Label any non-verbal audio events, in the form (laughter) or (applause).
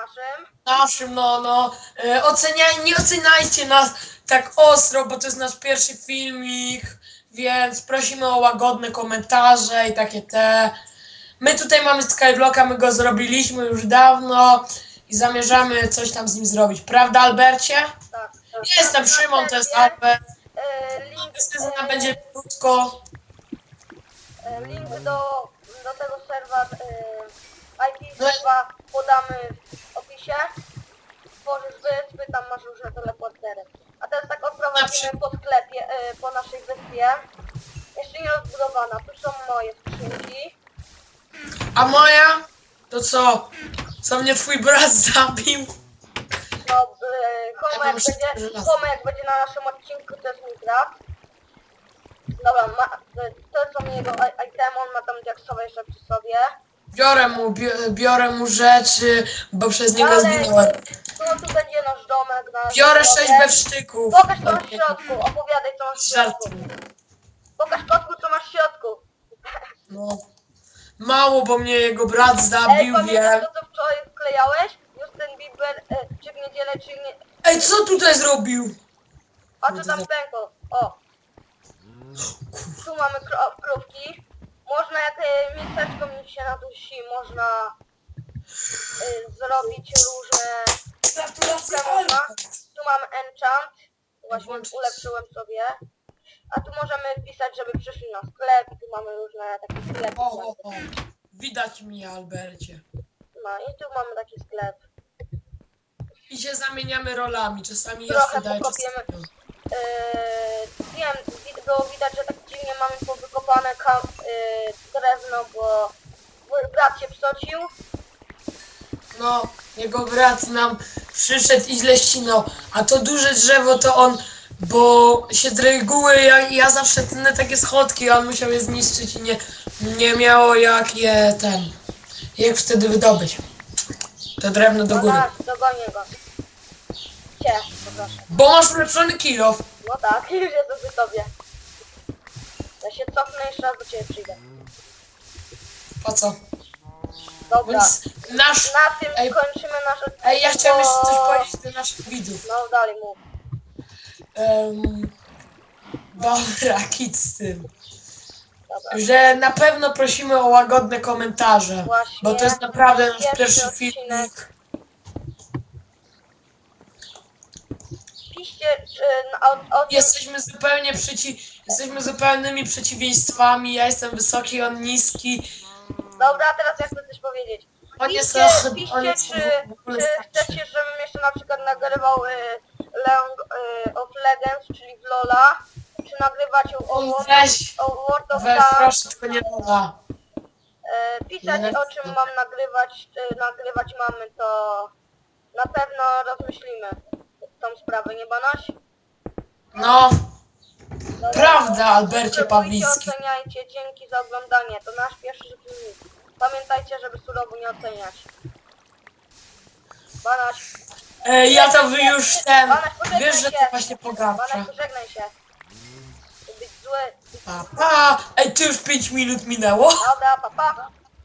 naszym. naszym, no, no, e, oceniaj, nie oceniajcie nas tak ostro, bo to jest nasz pierwszy filmik, więc prosimy o łagodne komentarze i takie te. My tutaj mamy Skyblocka, my go zrobiliśmy już dawno i zamierzamy coś tam z nim zrobić, prawda Albercie? Tak. tak. Ja jestem Na Szymon, to jest Albert, e, Link, Decyzja e, będzie krótko. e, link do, do tego serwa e, IP No i- serwa podamy w opisie. Tworzysz wyspy, tam masz różne teleportery. A teraz tak odprowadzimy po sklepie, e, po naszej wyspie. Jeszcze nie rozbudowana, tu są moje skrzynki. A moja? To co? Co mnie twój brat (laughs) zabił? No, Ja mam wszystko będzie, żelazne. Homo jak będzie na naszym odcinku, to jest mój brat. Dobra, ma, to- to są jego i- itemy, on ma tam diaksowe jeszcze przy sobie. Biorę mu, bi- biorę mu rzeczy, bo przez niego Ale zginąłem. tu, tu będzie nasz domek. Nasz Biorę domek. sześć bewsztyków. Pokaż co masz w środku, opowiadaj co masz w środku. Pokaż kotku co masz w środku. No. Mało, bo mnie jego brat Ej, zabił, pamiętasz to co wczoraj wklejałeś? Justin Bieber, e, czy w niedzielę, czy nie... Ej, co tutaj zrobił? A co tam pękło? O. Tu mamy kro krówki. Można jak e, miasteczko mi się nadusi, można e, zrobić różne... Gratulacje. Albert. Tu mamy enchant. Właśnie Włączyć. ulepszyłem sobie. A tu możemy wpisać, żeby przyszli na sklep. Tu mamy różne takie sklepy. O, o, o. Widać mnie, Albercie. No i tu mamy taki sklep. I się zamieniamy rolami. Czasami ja Trochę wtedy, pokopiemy. Yy, wiem, było widać, że tak dziwnie mamy powykopane kam, yy, drewno, bo brat się psocił. No, jego brat nam przyszedł i źle ścinał. A to duże drzewo to on, bo się z reguły ja, ja zawsze tnę takie schodki, a on musiał je zniszczyć i nie, nie miało jak je ten, jak wtedy wydobyć. To drewno do góry. Dobra, dogonię go. Cię, poproszę. Bo masz ulepszony kilof. No tak, (laughs) już jestem przy tobie. Ja się cofnę jeszcze raz do ciebie przyjdę. Po co? Dobra. Więc nasz... Na tym Ej. kończymy nasz odcinek. Ej, ja chciałem jeszcze coś powiedzieć do naszych widzów. No dalej mów. Um, dobra, (laughs) kit z tym. Dobra. Że na pewno prosimy o łagodne komentarze. Właśnie. Bo to jest naprawdę nasz Pierwszy pierwszy odcinek. filmik. Piszcie, czy na- o, o tym, Jesteśmy zupełnie przeci... Jesteśmy zupełnymi przeciwieństwami. Ja jestem wysoki, on niski. Dobra, teraz ja chcę coś powiedzieć. On jest Piszcie, och- on piszcie jest czy, w ogóle czy starszy. chcecie, żebym jeszcze na przykład nagrywał y, League y, of Legends, czyli w Lola, czy nagrywać o, o, World- Weź, o World of weź, Tanks, proszę, tylko nie mowa. y, pisać o czym mam nagrywać, y, nagrywać mamy, to na pewno rozmyślimy tą sprawę, nie banaś? No, Dobra. prawda, Albercie Pawlicki. oceniajcie, dzięki za oglądanie, to nasz pierwszy filmik. Pamiętajcie, żeby surowo nie oceniać. Banaś. E, ja to wy już ten... Banaś, pożegnaj Wiesz, że się. to właśnie pogarsza. Banaś, pożegnaj się. Być zły. Pa, pa. Ej, ty już 5 minut minęło? Dobra, pa, pa.